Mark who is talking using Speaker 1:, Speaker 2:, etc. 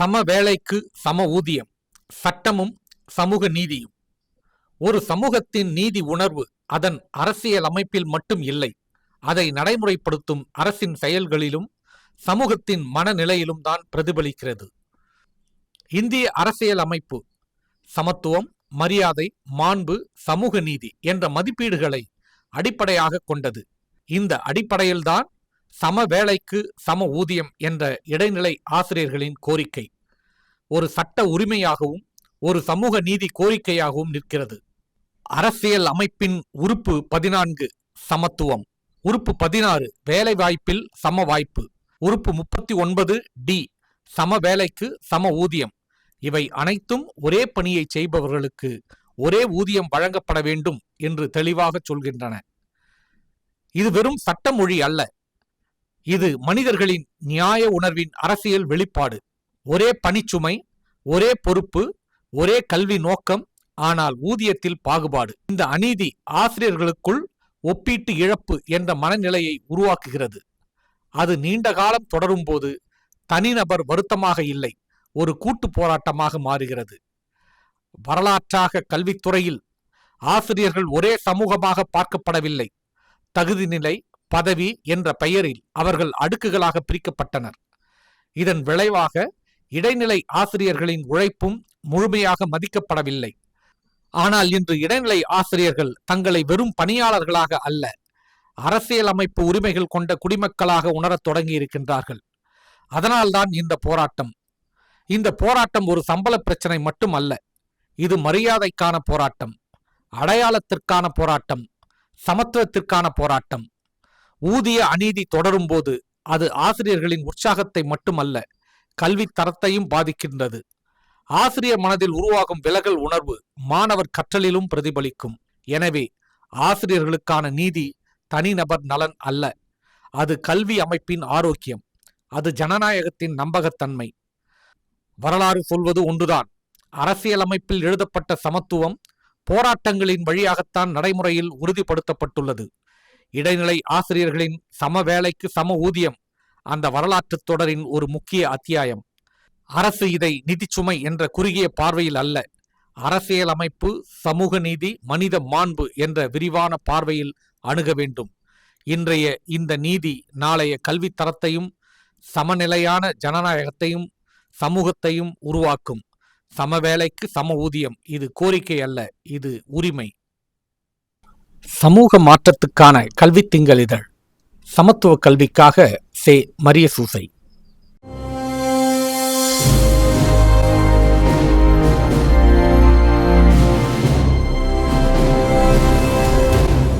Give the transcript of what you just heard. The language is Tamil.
Speaker 1: சம வேலைக்கு சம ஊதியம் சட்டமும் சமூக நீதியும். ஒரு சமூகத்தின் நீதி உணர்வு அதன் அரசியல் அமைப்பில் மட்டும் இல்லை அதை நடைமுறைப்படுத்தும் அரசின் செயல்களிலும் சமூகத்தின் மனநிலையிலும் தான் பிரதிபலிக்கிறது. இந்திய அரசியல் அமைப்பு சமத்துவம் மரியாதை மாண்பு சமூக நீதி என்ற மதிப்பீடுகளை அடிப்படையாக கொண்டது. இந்த அடிப்படையில்தான் சம வேலைக்கு சம ஊதியம் என்ற இடைநிலை ஆசிரியர்களின் கோரிக்கை. ஒரு சட்ட உரிமையாகவும் ஒரு சமூக நீதி கோரிக்கையாகவும் நிற்கிறது. அரசியல் அமைப்பின் உறுப்பு பதினான்கு சமத்துவம். உறுப்பு பதினாறு வேலை வாய்ப்பில் சம வாய்ப்பு உறுப்பு முப்பத்தி ஒன்பது டி சம வேலைக்கு சம ஊதியம். இவை அனைத்தும் ஒரே பணியை செய்பவர்களுக்கு ஒரே ஊதியம் வழங்கப்பட வேண்டும் என்று தெளிவாக சொல்கின்றன. இது வெறும் சட்டமொழி அல்ல. இது மனிதர்களின் நியாய உணர்வின் அரசியல் வெளிப்பாடு. ஒரே பணிச்சுமை ஒரே பொறுப்பு ஒரே கல்வி நோக்கம் ஆனால் ஊதியத்தில் பாகுபாடு. இந்த அநீதி ஆசிரியர்களுக்குள் ஒப்பீட்டு இழப்பு என்ற மனநிலையை உருவாக்குகிறது. அது நீண்ட காலம் தொடரும்போது தனிநபர் வருத்தமாக இல்லை ஒரு கூட்டு போராட்டமாக மாறுகிறது. வரலாற்றாக கல்வித்துறையில் ஆசிரியர்கள் ஒரே சமூகமாக பார்க்கப்படவில்லை. தகுதி நிலை பதவி என்ற பெயரில் அவர்கள் அடுக்குகளாக பிரிக்கப்பட்டனர். இதன் விளைவாக இடைநிலை ஆசிரியர்களின் உழைப்பும் முழுமையாக மதிக்கப்படவில்லை. ஆனால் இன்று இடைநிலை ஆசிரியர்கள் தங்களை வெறும் பணியாளர்களாக அல்ல அரசியலமைப்பு உரிமைகள் கொண்ட குடிமக்களாக உணரத் தொடங்கி இருக்கின்றார்கள் அதனால்தான் இந்த போராட்டம். இந்த போராட்டம் ஒரு சம்பள பிரச்சனை மட்டும் அல்ல இது மரியாதைக்கான போராட்டம் அடையாளத்திற்கான போராட்டம் சமத்துவத்திற்கான போராட்டம். ஊதிய அநீதி தொடரும்போது அது ஆசிரியர்களின் உற்சாகத்தை மட்டுமல்ல கல்வி தரத்தையும் பாதிக்கின்றது. ஆசிரியர் மனதில் உருவாகும் விலகல் உணர்வு மாணவர் கற்றலிலும் பிரதிபலிக்கும். எனவே ஆசிரியர்களுக்கான நீதி தனிநபர் நலன் அல்ல. அது கல்வி அமைப்பின் ஆரோக்கியம். அது ஜனநாயகத்தின் நம்பகத்தன்மை. வரலாறு சொல்வது ஒன்றுதான். அரசியலமைப்பில் எழுதப்பட்ட சமத்துவம் போராட்டங்களின் வழியாகத்தான் நடைமுறையில் உறுதிப்படுத்தப்பட்டுள்ளது. இடைநிலை ஆசிரியர்களின் சம வேலைக்கு சம ஊதியம். அந்த வரலாற்று தொடரின் ஒரு முக்கிய அத்தியாயம். அரசு இதை நிதிச்சுமை என்ற குறுகிய பார்வையில் அல்ல அரசியலமைப்பு சமூக நீதி மனித மாண்பு என்ற விரிவான பார்வையில் அணுக வேண்டும். இன்றைய இந்த நீதி நாளைய கல்வித்தரத்தையும் சமநிலையான ஜனநாயகத்தையும் சமூகத்தையும் உருவாக்கும். சமவேலைக்கு சம ஊதியம் இது கோரிக்கை அல்ல இது உரிமை. சமூக மாற்றத்துக்கான கல்வி திங்கள் இதழ். சமத்துவ கல்விக்காக se María Susay.